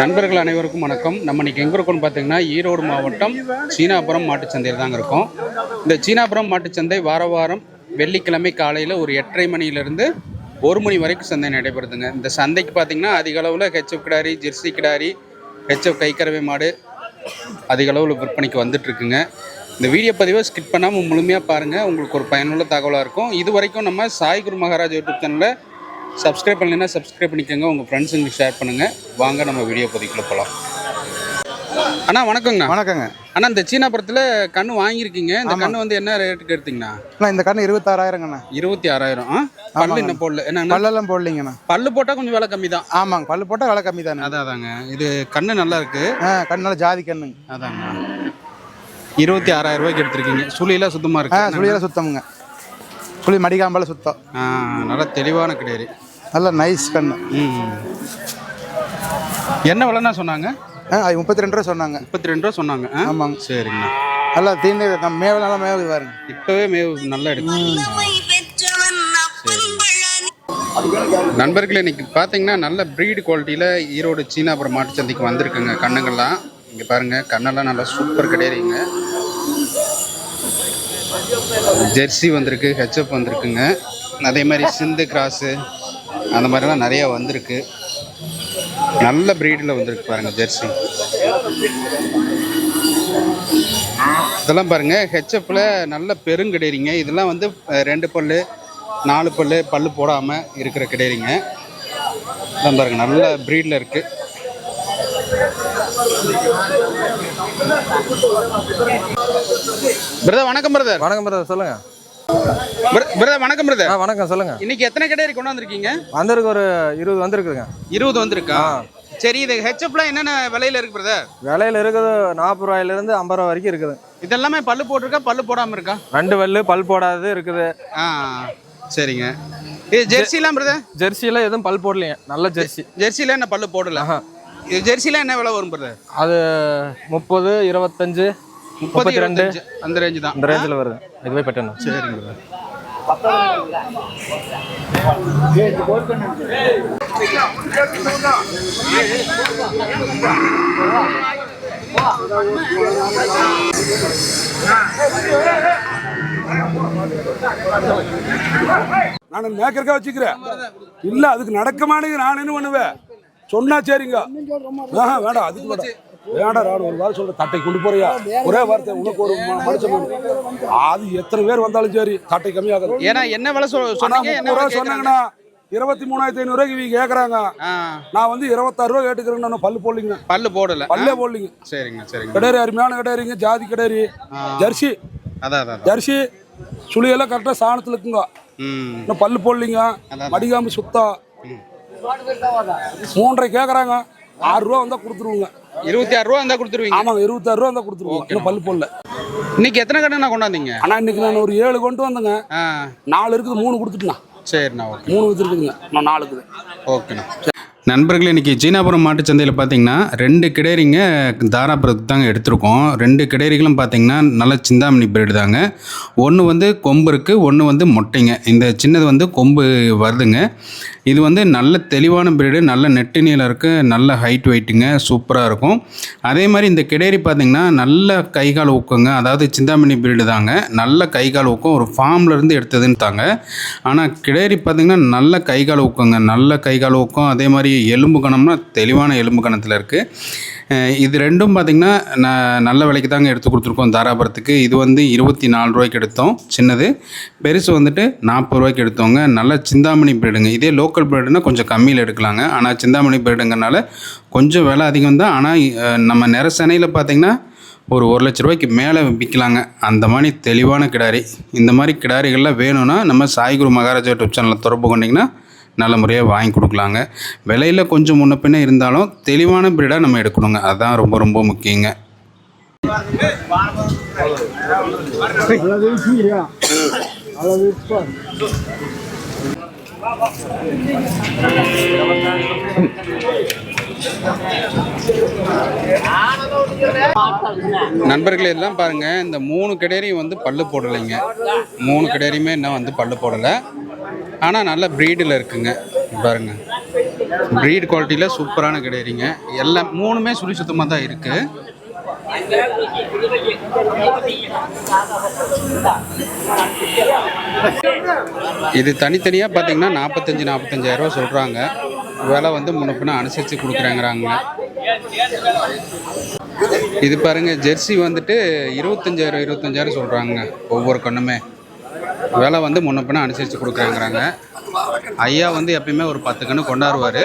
நண்பர்கள் அனைவருக்கும் வணக்கம். நம்ம இன்னைக்கு எங்கே இருக்கோம்னு பார்த்தீங்கன்னா ஈரோடு மாவட்டம் சீனாபுரம் மாட்டுச்சந்தையில் தாங்க இருக்கோம். இந்த சீனாபுரம் மாட்டுச்சந்தை வார வாரம் வெள்ளிக்கிழமை காலையில் ஒரு எட்டரை மணியிலிருந்து ஒரு மணி வரைக்கும் சந்தை நடைபெறுதுங்க. இந்த சந்தைக்கு பார்த்தீங்கன்னா அதிக அளவில் ஹெச்எஃப் கிடாரி ஜெர்சி கிடாரி ஹெச்எஃப் கைக்கறவை மாடு அதிக அளவில் விற்பனைக்கு வந்துட்டுருக்குங்க. இந்த வீடியோ பதிவை ஸ்கிப் பண்ணாமல் முழுமையாக பாருங்கள் உங்களுக்கு ஒரு பயனுள்ள தகவலாக இருக்கும். இது வரைக்கும் நம்ம சாய் குரு மகாராஜ் யூடியூப் சேனலில் சப்ஸ்கிரைப் பண்ணலைன்னா சப்ஸ்கிரைப் பண்ணிக்கோங்க. உங்கள் ஃப்ரெண்ட்ஸுங்களுக்கு ஷேர் பண்ணுங்கள் வாங்க நம்ம வீடியோ பதிக்குள்ள போகலாம் அண்ணா வணக்கங்கண்ணா. வணக்கங்க. அண்ணா இந்த சீனாபுரத்தில் கன்று வாங்கியிருக்கீங்க. இந்த கன்று வந்து என்ன ரேட்டுக்கு எடுத்தீங்கண்ணா? அண்ணா இந்த கண்ணு இருபத்தாறாயிரங்கண்ணா. இருபத்தி ஆறாயிரம் பல்லு என்ன போடல. என்னங்கண்ணா? பல்லெல்லாம் போடலிங்கண்ணா. பல்லு போட்டால் கொஞ்சம் விலை கம்மி தான். ஆமாங்க. பல்லு போட்டால் விலை கம்மி தானே. அதான் அதாங்க. இது கண்ணு நல்லா இருக்கு. ஆ கண்ணு நல்லா ஜாதி கண்ணுங்க. அதாங்க இருபத்தி ஆறாயிரம் ரூபாய்க்கு எடுத்திருக்கீங்க. சுழியெல்லாம் சுத்தமாக இருக்கு சுழியெல்லாம் சுத்தமுங்க. சுழி மடிக்காம்பல சுத்தம். நல்லா தெளிவான கிடையாது. நல்லா நைஸ் கண்ணு. ம் என்ன விலைண்ணா சொன்னாங்க? ஆ அது முப்பத்தி ரெண்டு ரூபா சொன்னாங்க. முப்பத்தி ரெண்டு ரூபா சொன்னாங்க? ஆமாங்க. சரிங்கண்ணா. நல்லா நம்ம மேவ நல்லா மேவுது பாருங்க. இப்போவே மேவு நல்லா பழனி நண்பர்களே இன்னைக்கு பார்த்தீங்கன்னா நல்ல ப்ரீடு குவாலிட்டியில் ஈரோடு சீனாபுரம் மாட்டுச்சந்தைக்கு வந்திருக்குங்க கண்ணுங்கள்லாம். இங்கே பாருங்க கண்ணெல்லாம் நல்லா சூப்பர் கிடையாதுங்க ஜெர்சி வந்திருக்கு ஹெச்எப் வந்திருக்குங்க. அதே மாதிரி சிந்து கிராஸு அந்த மாதிரிலாம் நிறையா வந்திருக்கு. நல்ல ப்ரீடில் வந்திருக்கு பாருங்கள் ஜெர்சி. இதெல்லாம் பாருங்கள் ஹெச்எஃப்பில் நல்ல பெருங்கிடையிறீங்க இதெல்லாம் வந்து ரெண்டு பல்லு நாலு பல்லு பல்லு போடாமல் இருக்கிற கிடையிறீங்க. இதெல்லாம் பாருங்கள் நல்ல ப்ரீடில் இருக்குது பிரதர் வணக்கம் பிரதர் வணக்கம் பிரதர் சொல்லுங்கள் பிரதர் வணக்கம் பிரதர் ஆ வணக்கம் சொல்லுங்க. இன்னைக்கு எத்தனை கிடையாது கொண்டு வந்திருக்கீங்க வந்திருக்கு ஒரு இருபது வந்திருக்குதுங்க. இருபது வந்திருக்கா? சரி இது ஹெச்எஃப்ல என்னென்ன விலையில இருக்கு பிரதர் விலையில இருக்குது நாற்பது ரூபாயிலிருந்து ஐம்பது ரூபா வரைக்கும் இருக்குது. இதெல்லாமே பல்லு போட்டிருக்கா? பல்லு போடாம இருக்கா? ரெண்டு வெள்ளு பல் போடாதது இருக்குது. ஆ சரிங்க. இது ஜெர்சிலாம் பிரதர் ஜெர்சியில் எதுவும் பல் போடலைங்க. நல்ல ஜெர்சி. ஜெர்சில என்ன பல்லு போடல? இது ஜெர்சில என்ன விலை வரும் பிரதர் அது முப்பது இருபத்தஞ்சு முப்பத்தி ரெண்டு. அந்த ரேஞ்சு தான். இந்த ரேஞ்சில் வருது. இதுவே பெட்டணும் சரிங்க நான் மேக்கருக்கா வச்சுக்கிறேன். இல்ல அதுக்கு நடக்க மாட்டேங்குது. நான் என்ன பண்ணுவேன்? சொன்னா சரிங்க. ஆஹா வேண்டாம் அதுக்கு வேண்டாம். வேண்டாம் நான் ஒரு வாரம் சொல்றேன் தட்டை கொண்டு போறியா? ஒரே வார்த்தை உனக்கு ஒரு மனுஷன். அது எத்தனை பேர் வந்தாலும் சரி தட்டை கம்மியாகாது. ஏன்னா என்ன விலை சொன்னீங்க? முப்பது? சொன்னாங்கன்னா இருபத்தி மூணாயிரத்தி ஐநூறு ரூபாய்க்கு கேக்குறாங்க. நான் வந்து இருபத்தாறு ரூபா கேட்டுக்கிறேன் பல்லு போடலிங்க. பல்லு போடல. பல்லே போடலிங்க. சரிங்க சரிங்க. கிடேரி அருமையான கிடேரிங்க ஜாதி கிடேரி ஜெர்சி. அதான். ஜெர்சி. சுழியெல்லாம் கரெக்டாக சாணத்தில் இருக்குங்க. இன்னும் பல்லு போடலிங்க. மடிக்காம சுத்தம் மூன்றரை கேட்குறாங்க ஆறு ரூபா வந்தால் கொடுத்துருவோங்க. இருபத்தி ஆறு ரூபா இருந்தா கொடுத்துருவீங்க. ஆமாங்க இருபத்தாறு ரூபா வந்தால் கொடுத்துருவோம். இன்னும் பல்லு போடல. இன்னைக்கு எத்தனை கடை நான் கொண்டாந்தீங்க? ஆனால் இன்னைக்கு நான் ஒரு ஏழு கொண்டு வந்தேங்க. நாலு இருக்குது மூணு கொடுத்துட்டுண்ணா சரிண்ணா ஓகே. மூணு வச்சுருக்குதுங்க. நான் நாலு இருக்குது. ஓகேண்ணா. நண்பர்களே இன்றைக்கி சீனாபுரம் மாட்டுச்சந்தையில் பார்த்தீங்கன்னா ரெண்டு கிடேரிங்க தாராபுரத்துக்கு தாங்க எடுத்திருக்கோம். ரெண்டு கிடேரிகளும் பார்த்தீங்கன்னா நல்ல சிந்தாமணி பிரீடு தாங்க. ஒன்று வந்து கொம்பு இருக்குது ஒன்று வந்து மொட்டைங்க. இந்த சின்னது வந்து கொம்பு வருதுங்க. இது வந்து நல்ல தெளிவான பிரீடு நல்ல நெட்டு நீளம் இருக்குது நல்ல ஹைட் வெயிட்டுங்க சூப்பராக இருக்கும். அதே மாதிரி இந்த கிடேரி பார்த்திங்கன்னா நல்ல கை கால் ஊக்கங்க அதாவது சிந்தாமணி பிரீடு தாங்க. நல்ல கை கால் ஊக்கம் ஒரு ஃபார்ம்லேருந்து எடுத்ததுன்னு தாங்க. ஆனால் கிடேரி பார்த்திங்கன்னா நல்ல கை கால் ஊக்கங்க நல்ல கை கால் ஊக்கம் அதே மாதிரி எலும்பு கணம்னா தெளிவான எலும்பு கணத்தில் இருக்குது இது ரெண்டும் பார்த்திங்கன்னா ந- நல்ல விலைக்கு தாங்க எடுத்து கொடுத்துருக்கோம் தாராபுரத்துக்கு. இது வந்து இருபத்தி நாலு ரூபாய்க்கு எடுத்தோம் சின்னது. பெருசு வந்துட்டு நாற்பது ரூபாய்க்கு எடுத்தோங்க. நல்ல சிந்தாமணி பிரீடுங்க இதே லோக்கல் பிரீடுனா கொஞ்சம் கம்மியில் எடுக்கலாங்க. ஆனால் சிந்தாமணி பிரீடுங்கிறனால கொஞ்சம் விலை அதிகம் தான். ஆனால் நம்ம நெரசனையில் பார்த்திங்கன்னா ஒரு ஒரு லட்ச ரூபாய்க்கு மேலே விற்கலாங்க. அந்த மாதிரி தெளிவான கிடாரி. இந்த மாதிரி கிடாரிகள்லாம் வேணும்னா நம்ம சாய்குரு மகாராஜா யூடியூப் சேனலில் தொடர்பு கொண்டிங்கன்னா நல்ல முறையாக வாங்கி கொடுக்கலாங்க. விலையில் கொஞ்சம் முன்ன பின்ன இருந்தாலும் தெளிவான பிரீடாக நம்ம எடுக்கணுங்க. அதுதான் ரொம்ப ரொம்ப முக்கியங்க. நண்பர்களே எல்லாம் பாருங்க. இந்த மூணு கிடேரியும் வந்து பல்லு போடலைங்க. மூணு கிடேரியுமே இன்னும் வந்து பல்லு போடலை. ஆனால் நல்ல ப்ரீடில் இருக்குங்க. பாருங்க. ப்ரீட் குவாலிட்டியில் சூப்பரான கிடையாதுங்க எல்லாம் மூணுமே சுழி சுத்தமாக தான் இருக்குது இது தனித்தனியாக பார்த்தீங்கன்னா நாற்பத்தஞ்சு நாற்பத்தஞ்சாயிரரூவா சொல்கிறாங்க விலை வந்து முன்னப்பின அனுசரித்து கொடுக்குறாங்கிறாங்க. இது பாருங்க ஜெர்சி வந்துட்டு இருபத்தஞ்சாயிரம் இருபத்தஞ்சாயிரம் சொல்கிறாங்க ஒவ்வொரு கண்ணுமே. விலை வந்து முன்னப்பின அனுசரித்து கொடுக்குறாங்கிறாங்க. ஐயா வந்து எப்பயுமே ஒரு பத்து கன்று கொண்டாடுவார்.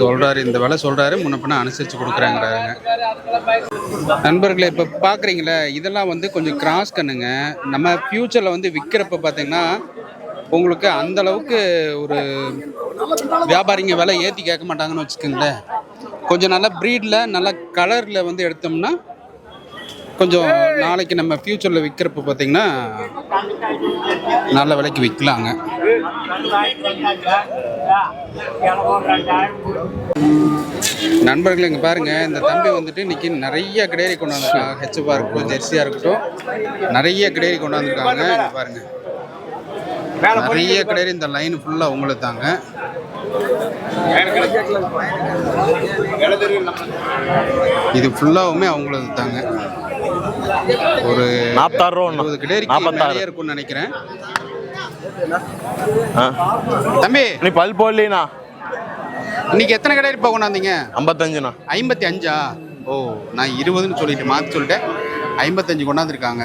சொல்கிறாரு இந்த விலை சொல்கிறாரு முன்னப்பின அனுசரித்து கொடுக்குறாங்கிறாங்க. நண்பர்களை இப்போ பார்க்குறீங்களே இதெல்லாம் வந்து கொஞ்சம் கிராஸ் கண்ணுங்க நம்ம ஃப்யூச்சரில் வந்து விற்கிறப்ப பார்த்தீங்கன்னா உங்களுக்கு அந்த அளவுக்கு ஒரு வியாபாரிங்க விலை ஏற்றி கேட்க மாட்டாங்கன்னு வச்சுக்கோங்களேன். கொஞ்சம் நல்ல ப்ரீடில் நல்ல கலரில் வந்து எடுத்தோம்னா கொஞ்சம் நாளைக்கு நம்ம ஃப்யூச்சரில் விற்கிறப்ப பார்த்தீங்கன்னா நல்ல விலைக்கு விற்கலாங்க நண்பர்கள் இங்கே பாருங்கள் இந்த தம்பி வந்துட்டு இன்னைக்கு நிறைய கிடையாது கொண்டு வந்திருக்காங்க. ஹெச்எஃபாக இருக்கட்டும் ஜெர்சியாக இருக்கட்டும். நிறைய கிடையாது கொண்டு வந்திருக்காங்க. இங்கே பாருங்கள் நிறைய கிடையாது இந்த லைன் ஃபுல்லாக உங்களுக்கு தாங்க இது ஃபுல்லாவுமே அவங்களது தாங்க ஒரு நாற்பத்தாறு ரூபா நாற்பத்தாறு இருக்கும்னு நினைக்கிறேன். தம்பி! நீ பல் போடலீண்ணா இன்னைக்கு எத்தனை கிடையாது இப்போ கொண்டாந்தீங்க? ஐம்பத்தஞ்சுண்ணா. ஐம்பத்தி அஞ்சா? ஓ நான் இருபதுன்னு சொல்லிட்டு மாற்றி சொல்லிட்டேன். ஐம்பத்தஞ்சு கொண்டாந்துருக்காங்க.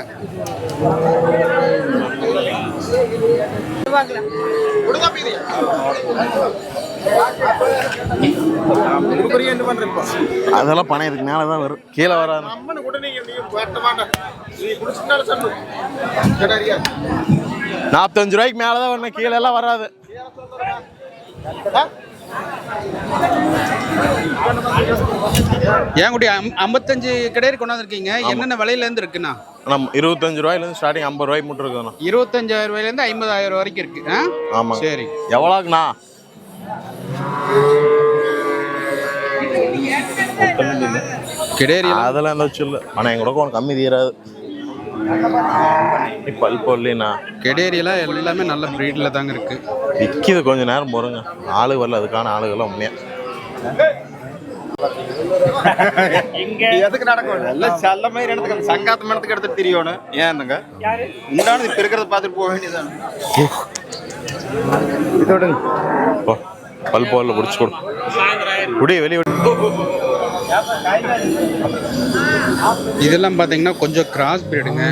அதெல்லாம் பணம் இதுக்கு மேலே தான் வரும். கீழே வராது. நாற்பத்தஞ்சு ரூபாய்க்கு மேலே தான் வரணும் கீழே எல்லாம் வராது. ஏன் குட்டி ஐம்- ஐம்பத்தஞ்சு கிடையாது கொண்டாந்துருக்கீங்க. என்னென்ன விலையிலேருந்து இருக்குண்ணா? நம்ம இருபத்தஞ்சு ரூபாயிலேருந்து ஸ்டார்டிங் ஐம்பது ரூபாய்க்கு மட்டும் இருக்குதுண்ணா இருபத்தஞ்சாயிரம் ரூபாயிலேருந்து ஐம்பதாயிரம் வரைக்கும் இருக்கு ஆ? ஆமாங்க. சரி. எவ்வளோக்குண்ணா? கிடையாது. அதெல்லாம் எந்த வச்சு இல்லை. ஆனால் எங்க கூட கம்மி தீராது. பல் போடலீண்ணா கெடேரியெல்லாம் எல்லாமே நல்ல ப்ரீடில் தாங்க இருக்கு. விற்கிது கொஞ்ச நேரம் போகிறோங்க ஆளு வரல அதுக்கான ஆளுகள்லாம் உண்மையா? எதுக்கு நடக்கும்? எல்லாம் செல்ல மாதிரி இடத்துக்கு சங்காத்த மரத்துக்கு எடுத்துட்டு திரியணும் ஏன்னுங்க உண்டானது இப்ப இருக்கிறத பார்த்துட்டு போக வேண்டியதான் இதோடுங்க போ பல் பிடிச்சி கொடு. குடி வெளியே இதெல்லாம் பார்த்தீங்கன்னா கொஞ்சம் கிராஸ் பீரியடுங்க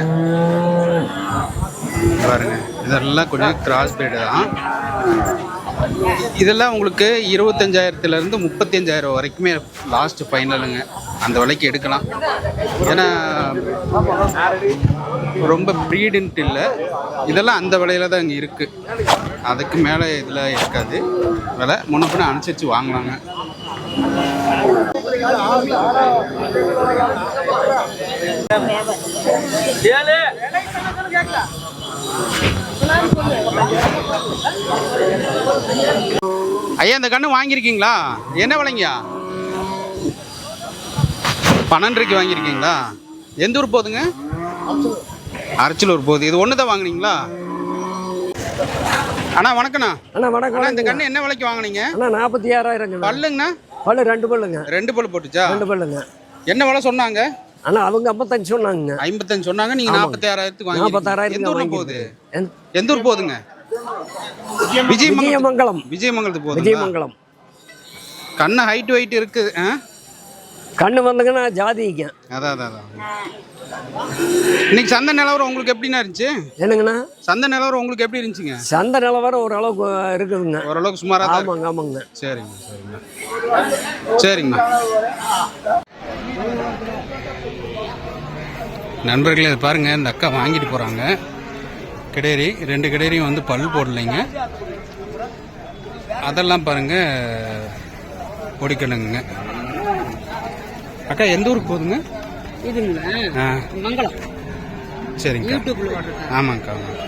பாருங்க இதெல்லாம் கொஞ்சம் கிராஸ் பீரியடு தான். இதெல்லாம் உங்களுக்கு இருபத்தஞ்சாயிரத்துலேருந்து முப்பத்தஞ்சாயிரம் வரைக்குமே லாஸ்ட் ஃபைனலுங்க அந்த விலைக்கு எடுக்கலாம். ஏன்னா ரொம்ப ப்ரீடுன்ட்டு இல்லை. இதெல்லாம் அந்த விலையில தான் இங்கே இருக்குது அதுக்கு மேலே இதில் இருக்காது. விலை முன்ன பின்ன அனுசரித்து வாங்கலாங்க. ஐயா இந்த கண்ணு வாங்கியிருக்கீங்களா? என்ன விலைங்கயா பன்னெண்டுக்கு வாங்கியிருக்கீங்களா? எந்த ஊர் போகுதுங்க அரச்சலூர் போகுது. இது ஒன்று தான் வாங்குனீங்களா? அண்ணா வணக்கண்ணா அண்ணா வணக்கம் இந்த. கண்ணு என்ன விலைக்கு வாங்குனீங்க? அண்ணா நாற்பத்தி ஆறாயிரங்க பல்லுங்கண்ணா? பல்லு ரெண்டு பல்லுங்க. ரெண்டு பல்லு போட்டுச்சா? ரெண்டு பல்லுங்க. என்ன விலை சொன்னாங்க? அண்ணா அவங்க ஐம்பத்தஞ்சு சொன்னாங்க ஐம்பத்தஞ்சு சொன்னாங்க நீங்க ஆமாங்க. நாற்பத்தி ஆறாயிரத்துக்கு வாங்கி நாற்பத்தாறாயிரத்துக்கு போகுது? எந்த ஊர் போகுதுங்க? விஜயமங்கலம். விஜயமங்கலத்துக்கு போகுது விஜயமங்கலம். கண்ணு ஹைட் வெயிட் இருக்கு ஆ? கண்ணு வந்துங்கன்னா ஜாதிங்க அதான் அதான் அதான். இன்னைக்கு சந்தை நிலவரம் உங்களுக்கு எப்படிண்ணா இருந்துச்சு? என்னங்கண்ணா? சந்தை நிலவரம் உங்களுக்கு எப்படி இருந்துச்சுங்க? சந்தை நிலவரம் ஓரளவுக்கு இருக்குதுங்க. ஓரளவுக்கு சுமாராக தான் இருக்கு. ஆமாங்க. ஆமாங்க சரிங்க சரிங்க. சரிங்கண்ணா. நண்பர்களே இது பாருங்க இந்த அக்கா வாங்கிட்டு போறாங்க. கிடேரி ரெண்டு கிடேரியும் வந்து பல் போடலைங்க. அதெல்லாம் பாருங்க பொடிக்கணுங்க. அக்கா எந்த ஊருக்கு போகுதுங்க? இதுங்களா மங்களம். சரிங்க யூடியூப்ல ஆமாங்கக்கா ஆமாங்க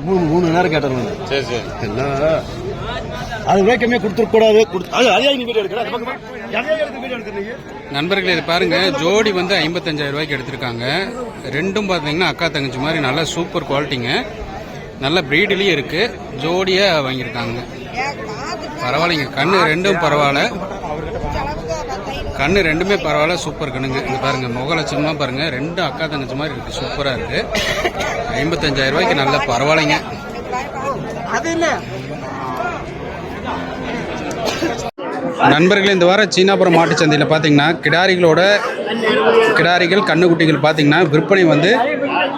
மூணு மூணு நேரம் கேட்டேன் சரி சரி. என்ன? அது வேக்கமே கொடுத்துருக்கூடாது அது அது நண்பர்களே இது பாருங்க. ஜோடி வந்து ஐம்பத்தஞ்சாயிரம் ரூபாய்க்கு எடுத்திருக்காங்க. ரெண்டும் பார்த்தீங்கன்னா அக்கா தங்கச்சி மாதிரி நல்ல சூப்பர் குவாலிட்டிங்க. நல்ல ப்ரீட்லேயும் இருக்கு. ஜோடியாக வாங்கியிருக்காங்க. பரவாயில்லைங்க. கண்ணு ரெண்டும் பரவாயில்ல. கண்ணு ரெண்டுமே பரவாயில்ல. சூப்பர் கண்ணுங்க. இது பாருங்க. முக லட்சணமாக பாருங்க. ரெண்டும் அக்கா தங்கச்சி மாதிரி இருக்கு. சூப்பராக இருக்கு. ஐம்பத்தஞ்சாயிரம் ரூபாய்க்கு நல்ல பரவாயில்லைங்க. நண்பர்கள் இந்த வாரம் சீனாபுரம் மாட்டுச்சந்தையில் பார்த்தீங்கன்னா கிடாரிகளோட கிடாரிகள் கண்ணுக்குட்டிகள் பார்த்தீங்கன்னா விற்பனை வந்து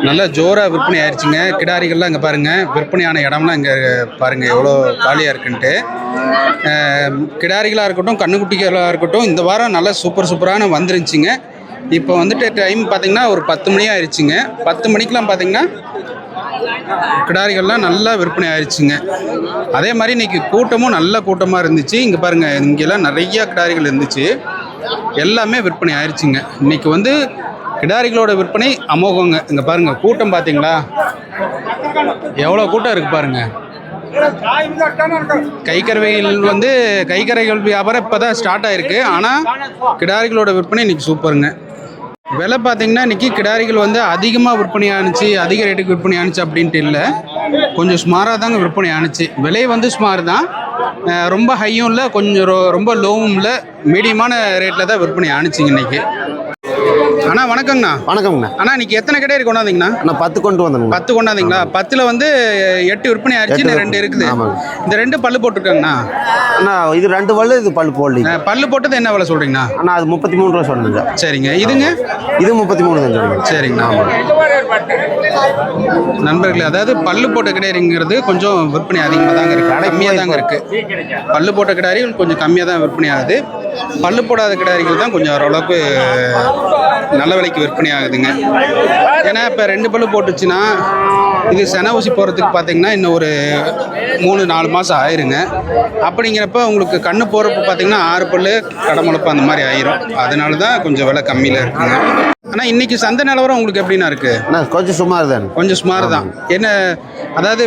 நல்லா ஜோராக விற்பனை ஆயிடுச்சுங்க கிடாரிகள்லாம் இங்கே பாருங்கள் விற்பனையான இடம்லாம் இங்கே பாருங்கள் எவ்வளோ காலியாக இருக்குன்ட்டு. கிடாரிகளாக இருக்கட்டும் கண்ணுக்குட்டிகளாக இருக்கட்டும் இந்த வாரம் நல்லா சூப்பர் சூப்பரான வந்துருந்துச்சிங்க. இப்போ வந்துட்டு டைம் பார்த்தீங்கன்னா ஒரு பத்து மணி ஆயிடுச்சுங்க பத்து மணிக்கெலாம் பார்த்தீங்கன்னா கிடாரிகள்லாம் நல்லா விற்பனை ஆயிடுச்சுங்க அதே மாதிரி இன்னைக்கு கூட்டமும் நல்ல கூட்டமாக இருந்துச்சு. இங்கே பாருங்க இங்கெல்லாம் நிறையா கிடாரிகள் இருந்துச்சு. எல்லாமே விற்பனை ஆயிடுச்சுங்க இன்னைக்கு வந்து கிடாரிகளோட விற்பனை அமோகங்க. இங்கே பாருங்க கூட்டம் பார்த்தீங்களா எவ்வளோ கூட்டம் இருக்குது பாருங்க. கைக்கறவைகள் வந்து கைக்கரைகள் வியாபாரம் இப்போ தான் ஸ்டார்ட் ஆயிருக்கு. ஆனால் கிடாரிகளோட விற்பனை இன்னைக்கு சூப்பருங்க விலை பார்த்தீங்கன்னா இன்றைக்கி கிடாரிகள் வந்து அதிகமாக விற்பனை ஆணுச்சு அதிக ரேட்டுக்கு விற்பனை ஆணுச்சு அப்படின்ட்டு இல்லை. கொஞ்சம் சுமாராக தாங்க விற்பனை ஆணுச்சு விலை வந்து சுமார் தான் ரொம்ப ஹையும் இல்லை கொஞ்சம் ரொ- ரொம்ப லோவும் இல்லை. மீடியமான ரேட்டில் தான் விற்பனை ஆணுச்சிங்க இன்றைக்கி அண்ணா வணக்கங்கண்ணா. வணக்கம்ண்ணா அண்ணா இன்னைக்கு எத்தனை கிடாரி கொண்டாந்தீங்கண்ணா? நான் பத்து கொண்டு வந்தேன் பத்து கொண்டாந்தீங்களா? பத்தில் வந்து எட்டு விற்பனை ஆயிடுச்சு ரெண்டு இருக்குது. இந்த ரெண்டு பல்லு போட்டிருக்காங்கண்ணா. அண்ணா இது ரெண்டு பல்லு இது பல்லு அஹ் பல்லு போட்டது என்ன விலை சொல்கிறீங்கண்ணா அண்ணா அது முப்பத்தி மூணு ரூபா சொன்னீங்க. சரிங்க. இதுங்க? இது முப்பத்தி மூணு தான் சொன்னீங்க. சரிங்கண்ணா நண்பர்களே அதாவது பல்லு போட்ட கிடாரிங்கிறது கொஞ்சம் விற்பனை அதிகமாக தாங்க இருக்கு. கம்மியாக தாங்க இருக்கு. பல்லு போட்ட கிடாரிகள் கொஞ்சம் கம்மியாக தான் விற்பனை ஆகுது. பல்லு போடாத கிடாரிகள் தான் கொஞ்சம் ஓரளவுக்கு நல்ல விலைக்கு விற்பனை ஆகுதுங்க. ஏன்னா இப்போ ரெண்டு பல்லு போட்டுச்சுன்னா இது சென ஊசி போகிறதுக்கு பார்த்தீங்கன்னா இன்னும் ஒரு மூணு நாலு மாதம் ஆயிருங்க. அப்படிங்கிறப்ப உங்களுக்கு கண்ணு போகிறப்ப பார்த்தீங்கன்னா ஆறு பல்லு கடமுழப்பு அந்த மாதிரி ஆயிரும். அதனால தான் கொஞ்சம் விலை கம்மியில் இருக்குங்க. ஆனால் இன்னைக்கு சந்தை நிலவரம் உங்களுக்கு எப்படிண்ணா இருக்கு? அண்ணா கொஞ்சம் சுமார் தான் கொஞ்சம் சுமார் தான் என்ன அதாவது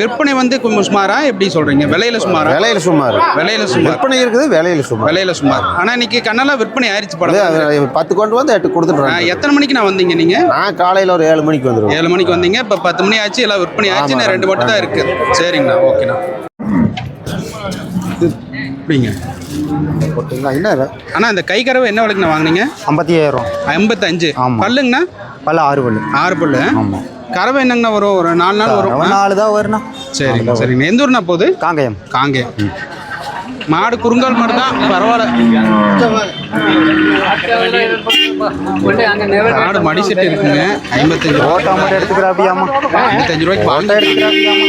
விற்பனை வந்து கொஞ்சம் சுமாரா? எப்படி சொல்றீங்க? விலையில சுமாரா? விலையில சுமார். விலையில சுமார். விற்பனை இருக்குது விலையில சுமார். விலையில சுமார். ஆனா இன்னைக்கு கண்ணெல்லாம் விற்பனை ஆயிடுச்சு படம் பத்து கொண்டு வந்து எட்டு ஆ, கொடுத்துட்றேன் எத்தனை மணிக்கு நான் வந்தீங்க நீங்க? நான் காலையில் ஒரு ஏழு மணிக்கு வந்துடுவேன் ஏழு மணிக்கு வந்தீங்க. இப்போ பத்து மணி ஆச்சு எல்லாம் விற்பனை ஆச்சு ரெண்டு மட்டும் தான் இருக்கு சரிங்கண்ணா ஓகேண்ணா. அப்படிங்க போட்டுங்களா என்ன அண்ணா இந்த கை கறவை என்ன விலைக்குண்ணா வாங்குனீங்க? ஐம்பத்தி ஐயாயிரம் ஐம்பத்தஞ்சு. பல்லுங்கண்ணா? பல்ல ஆறு பல்லு. ஆறு பல்லு. ஆமாம் கறவை என்னங்கண்ணா வரும்? ஒரு நாலு நாள் வரும்? நாலு தான் வருண்ணா சரிங்க சரிங்க. எந்த ஊர்ண்ணா போகுது? காங்கயம். காங்கே மாடு குறுங்கால் மாடு தான் பரவாயில்ல. மாடு மடி செட்டு இருக்குங்க. ஐம்பத்தஞ்சு ஓட்டா மட்டும் எடுத்துக்கிறாப்பியாமா ஐம்பத்தஞ்சு ரூபாய்க்கு வாங்க எடுத்துக்கிறாப்பியாமா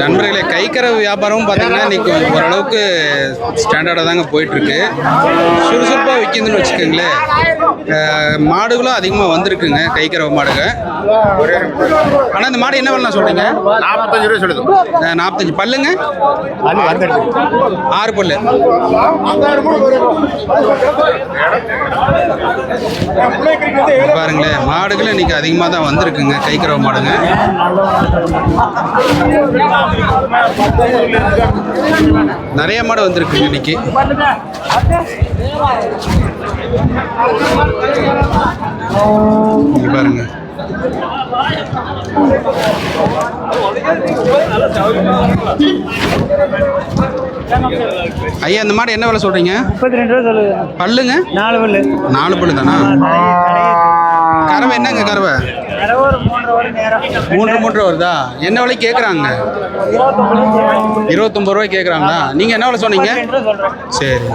நண்பர்களே கைக்கறவை வியாபாரமும் பார்த்தீங்கன்னா இன்னைக்கு ஓரளவுக்கு ஸ்டாண்டர்டாக தாங்க போயிட்டு இருக்கு சுறுசுறுப்பாக விற்கிதுன்னு வச்சுக்கோங்களேன். மாடுகளும் அதிகமாக வந்திருக்குங்க கைக்கறவை மாடுங்க ஆனால் இந்த மாடு என்ன வரலாம் சொல்றீங்க? நாற்பத்தஞ்சு ரூபா சொல்லுது. நாற்பத்தஞ்சு பல்லுங்க? ஆறு பல்லு. பாருங்களேன் மாடுகள் இன்னைக்கு அதிகமாக தான் வந்திருக்குங்க கைக்கறவை மாடுங்க. நிறைய மாடு வந்திருக்குங்க இன்னைக்கு. பாருங்க. ஐயா இந்த மாடு என்ன விலை சொல்றீங்க? முப்பத்தி ரெண்டு ரூபா சொல்லுது. பல்லுங்க? நாலு பல்லு. நாலு பல்லு தானா கறவை என்னங்க கறவை? மூன்று மூன்று வருதா? என்ன விலை கேட்குறாங்க இருபத்தொம்பது ரூபாய் கேட்குறாங்களா நீங்கள் என்ன விலை சொன்னீங்க? சரி.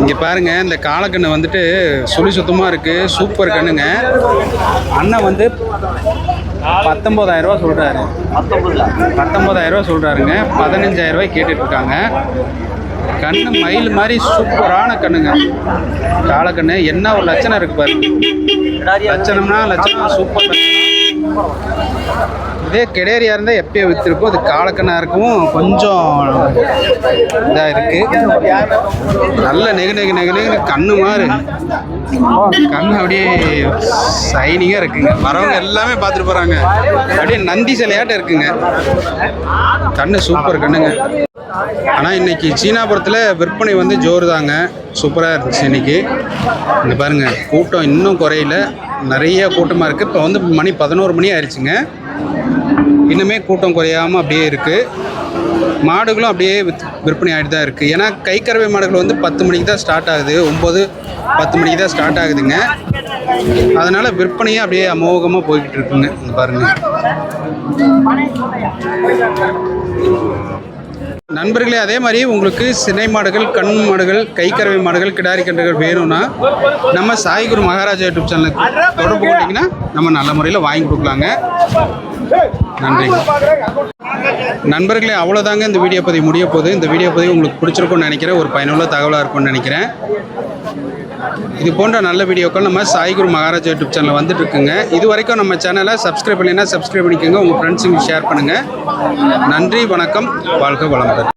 இங்கே பாருங்க இந்த காலக்கண்ணு வந்துட்டு சுழி சுத்தமாக இருக்குது சூப்பர் கண்ணுங்க. அண்ணன் வந்து பத்தொம்போதாயிரம் ரூபா சொல்கிறாரு பத்தொம்போதாயிரம் ரூபா சொல்கிறாருங்க பதினஞ்சாயிரம் ரூபாய் கேட்டுட்டு இருக்காங்க. கண்ணு மயில் மாதிரி சூப்பரான கண்ணுங்க. காலக்கண்ணு என்ன ஒரு லட்சணம் இருக்கு பாருங்க லட்சணம்னா லட்சணம் சூப்பர் இதே கெடேரியா இருந்தால் எப்பயோ விற்றுருக்கும் அது காலக்கண்ணா இருக்கவும் கொஞ்சம் இதாக இருக்கு. நல்ல நெகு நெகு நெகு நெகு கண்ணு மாதிரி கண்ணு அப்படியே சைனிங்காக இருக்குங்க. வரவங்க எல்லாமே பார்த்துட்டு போகிறாங்க அப்படியே நந்தி சிலையாட்டம் இருக்குங்க. கண்ணு சூப்பர் கண்ணுங்க. ஆனால் இன்றைக்கி சீனாபுரத்தில் விற்பனை வந்து ஜோறு தாங்க சூப்பராக இருந்துச்சு இன்னைக்கு. இங்கே பாருங்கள் கூட்டம் இன்னும் குறையல. நிறைய கூட்டமாக இருக்குது இப்போ வந்து மணி பதினோரு மணி ஆயிடுச்சுங்க இன்னுமே கூட்டம் குறையாமல் அப்படியே இருக்குது மாடுகளும் அப்படியே விற்பனை ஆகிட்டு தான் இருக்குது ஏன்னா கைக்கறவை மாடுகள் வந்து பத்து மணிக்கு தான் ஸ்டார்ட் ஆகுது. ஒம்பது பத்து மணிக்கு தான் ஸ்டார்ட் ஆகுதுங்க. அதனால் விற்பனையும் அப்படியே அமோகமாக போய்கிட்டு இருக்குங்க. பாருங்கள் நண்பர்களே அதே மாதிரி உங்களுக்கு சினை மாடுகள் கண் மாடுகள் கைக்கரவை மாடுகள் கிடாரி கன்றுகள் வேணும்னா நம்ம சாய்குரு மகாராஜா யூடியூப் சேனலுக்கு தொடர்பு கொண்டீங்கன்னா நம்ம நல்ல முறையில் வாங்கி கொடுக்கலாங்க. நன்றி. நண்பர்களே அவ்வளோதாங்க இந்த வீடியோ பதிவு முடிய போகுது. இந்த வீடியோ பதிவு உங்களுக்கு பிடிச்சிருக்கும்னு நினைக்கிறேன். ஒரு பயனுள்ள தகவலாக இருக்கும்னு நினைக்கிறேன். இது போன்ற நல்ல வீடியோக்கள் நம்ம சாய்குரு மகாராஜ் யூடியூப் சேனலில் வந்துட்டு இருக்குங்க இது வரைக்கும் நம்ம சேனலை சப்ஸ்கிரைப் பண்ணினா சப்ஸ்கிரைப் பண்ணிக்கோங்க. உங்கள் ஃப்ரெண்ட்ஸுங்க ஷேர் பண்ணுங்கள் நன்றி வணக்கம். வாழ்க வளமுடன்.